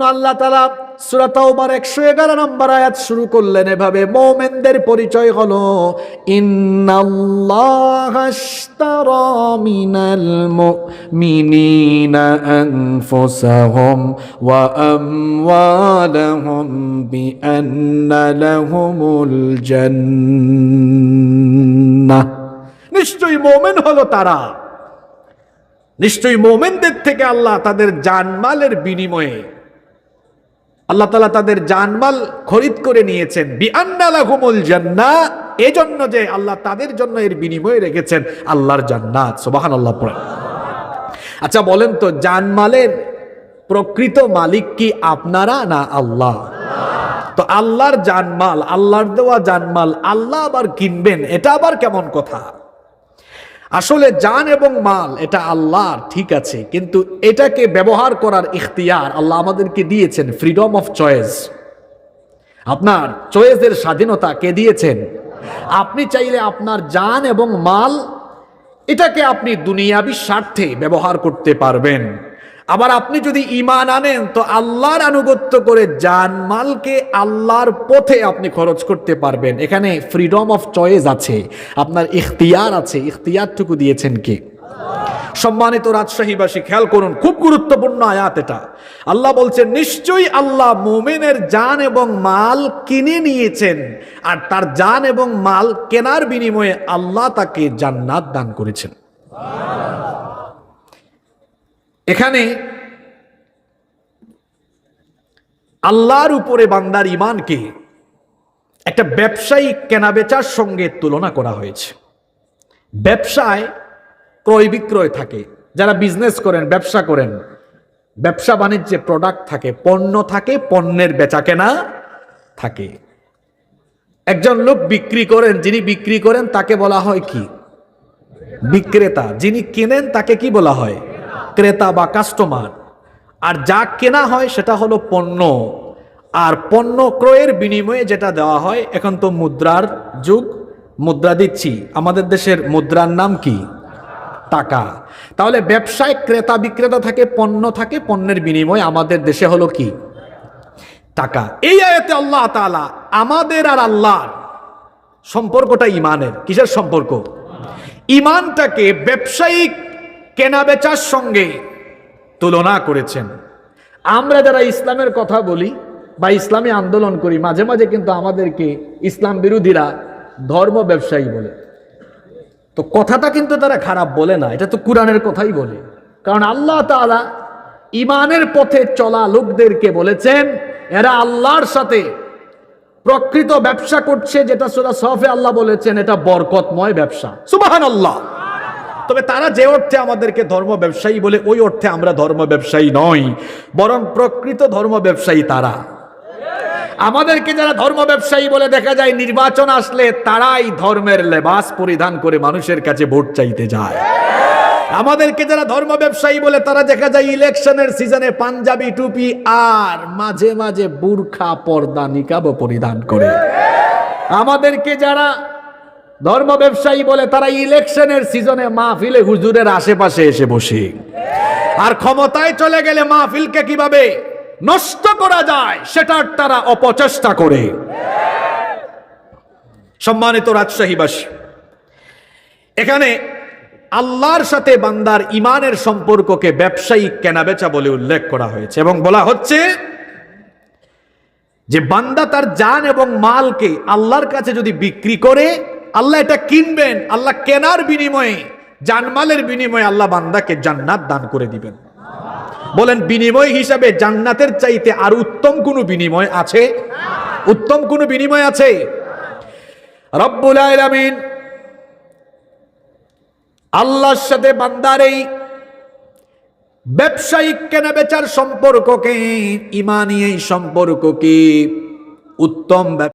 আল্লাহ তালা সূরা তাওবার 111 নম্বর আয়াত শুরু করলেন এভাবে, মুমিনদের পরিচয় হলো মিনাল মুমিনিনা আনফুসাহুম ওয়া আমওয়ালাহুম বিআন্না লাহুমুল জান্নাহ। নিশ্চয়ই মুমিন হলো তারা। নিশ্চয়ই মোমেনদের থেকে আল্লাহ তাদের জানমালের বিনিময়ে আল্লাহ তালা তাদের জানমাল খরিদ করে নিয়েছেন। বিআন্নালাহুমুল জান্নাহ এজন্য যে আল্লাহ তাদের জন্য এর বিনিময়ে রেখেছেন, আল্লাহর জান্নাত। সুবাহান আল্লাহ আচ্ছা বলেন তো, জানমালের প্রকৃত মালিক কি আপনারা না আল্লাহ? তো আল্লাহর জানমাল, আল্লাহর দেওয়া জানমাল, আল্লাহ আবার কিনবেন, এটা আবার কেমন কথা? আসলে জান এবং মাল, এটা আল্লাহর, ঠিক আছে। কিন্তু এটাকে ব্যবহার করার ইখতিয়ার আল্লাহ আমাদেরকে দিয়েছেন ফ্রিডম অফ চয়েস আপনার চয়েসের স্বাধীনতা কে দিয়েছেন? আপনি চাইলে আপনার জান এবং মাল, এটাকে আপনি দুনিয়াবি স্বার্থে ব্যবহার করতে পারবেন। আবার আপনি যদি ইমান আনেন, তো আল্লাহর আনুগত্য করে জান মালকে আল্লাহর পথে আপনি খরচ করতে পারবেন। এখানে ফ্রিডম অফ চয়েস আছে, আপনার ইখতিয়ার আছে। ইখতিয়ারটুকু দিয়েছেন কে? সম্মানিত রাজশাহীবাসী খেয়াল করুন, খুব গুরুত্বপূর্ণ আয়াত এটা। আল্লাহ বলছেন, নিশ্চয়ই আল্লাহ মোমেনের জান এবং মাল কিনে নিয়েছেন, আর তার জান এবং মাল কেনার বিনিময়ে আল্লাহ তাকে জান্নাত দান করেছেন। এখানে আল্লাহর উপরে বান্দার ইমানকে একটা ব্যবসায়িক কেনাবেচার সঙ্গে তুলনা করা হয়েছে। ব্যবসায় ক্রয় বিক্রয় থাকে, যারা বিজনেস করেন, ব্যবসা করেন, ব্যবসা বাণিজ্যে প্রোডাক্ট থাকে, পণ্য থাকে, পণ্যের বেচা কেনা থাকে। একজন লোক বিক্রি করেন, যিনি বিক্রি করেন, তাকে বলা হয় কি? বিক্রেতা। যিনি কেনেন, তাকে কি বলা হয়? ক্রেতা বা কাস্টমার আর যা কেনা হয় সেটা হলো পণ্য। আর পণ্য ক্রয়ের বিনিময়ে যেটা দেওয়া হয়, এখন তো মুদ্রার যুগ, মুদ্রা দিচ্ছি। আমাদের দেশের মুদ্রার নাম কি? টাকা। তাহলে ব্যবসায় ক্রেতা বিক্রেতা থাকে, পণ্য থাকে, পণ্যের বিনিময়ে আমাদের দেশে হলো কি? টাকা। এই আয়াতে আল্লাহ তাআলা আমাদের আর আল্লাহর সম্পর্কটা ইমানের। কিসের সম্পর্ক? ইমানটাকে ব্যবসায়িক কেনাবেচার সঙ্গে তুলনা করেছেন। আমরা যারা ইসলামের কথা বলি বা ইসলামী আন্দোলন করি, মাঝে মাঝে কিন্তু আমাদেরকে ইসলাম বিরোধীরা ধর্ম ব্যবসায়ী বলে। তো কথাটা কিন্তু তারা খারাপ বলে না, এটা তো কোরআনের কথাই বলে। কারণ আল্লাহ তাআলা ইমানের পথে চলা লোকদেরকে বলেছেন, এরা আল্লাহর সাথে প্রকৃত ব্যবসা করছে, যেটা সুরা সফে আল্লাহ বলেছেন, এটা বরকতময় ব্যবসা। সুবাহান আল্লাহ তবে তারা যে অর্থে আমাদেরকে ধর্ম ব্যবসায়ী বলে, ওই অর্থে আমরা ধর্ম ব্যবসায়ী নই, বরং প্রকৃত ধর্ম ব্যবসায়ী তারা। আমাদেরকে যারা ধর্ম ব্যবসায়ী বলে দেখা যায়, নির্বাচন আসলে তারাই ধর্মের লেবাস পরিধান করে মানুষের কাছে ভোট চাইতে যায়। আমাদেরকে যারা ধর্ম ব্যবসায়ী বলে, তারা দেখা যায় ইলেকশনের সিজনে পাঞ্জাবি, টুপি আর মাঝে মাঝে বুরখা, পর্দা নিকাব পরিধান করে। আমাদেরকে যারা ধর্ম ব্যবসায়ী বলে তারা ইলেকশনের সিজনে মাহফিলে হুজুরের আশেপাশে এসে বসে। আর ক্ষমতায় চলে গেলে মাহফিলকে কীভাবে নষ্ট করা যায়, সেটার তারা অপচেষ্টা করে। সম্মানিত রাজশাহীবাসী এখানে আল্লাহর সাথে বান্দার ইমানের সম্পর্ককে ব্যবসায়িক কেনাবেচা বলে উল্লেখ করা হয়েছে এবং বলা হচ্ছে যে বান্দা তার জান এবং মালকে আল্লাহর কাছে যদি বিক্রি করে আল্লাহ এটা কিনবেন, আল্লাহ কেনার বিনিময়ে, জানমালের বিনিময়ে আল্লাহ বান্দাকে জান্নাত দান করে দিবেন। বলেন, বিনিময় হিসাবে জান্নাতের চাইতে আর উত্তম কোন বিনিময় আছে? উত্তম কোন বিনিময় আছে? রব্বুল আলামিন আল্লাহর সাথে বান্দার এই ব্যবসায়িক কেনাবেচার সম্পর্ককে, ইমানি এই সম্পর্ককে উত্তম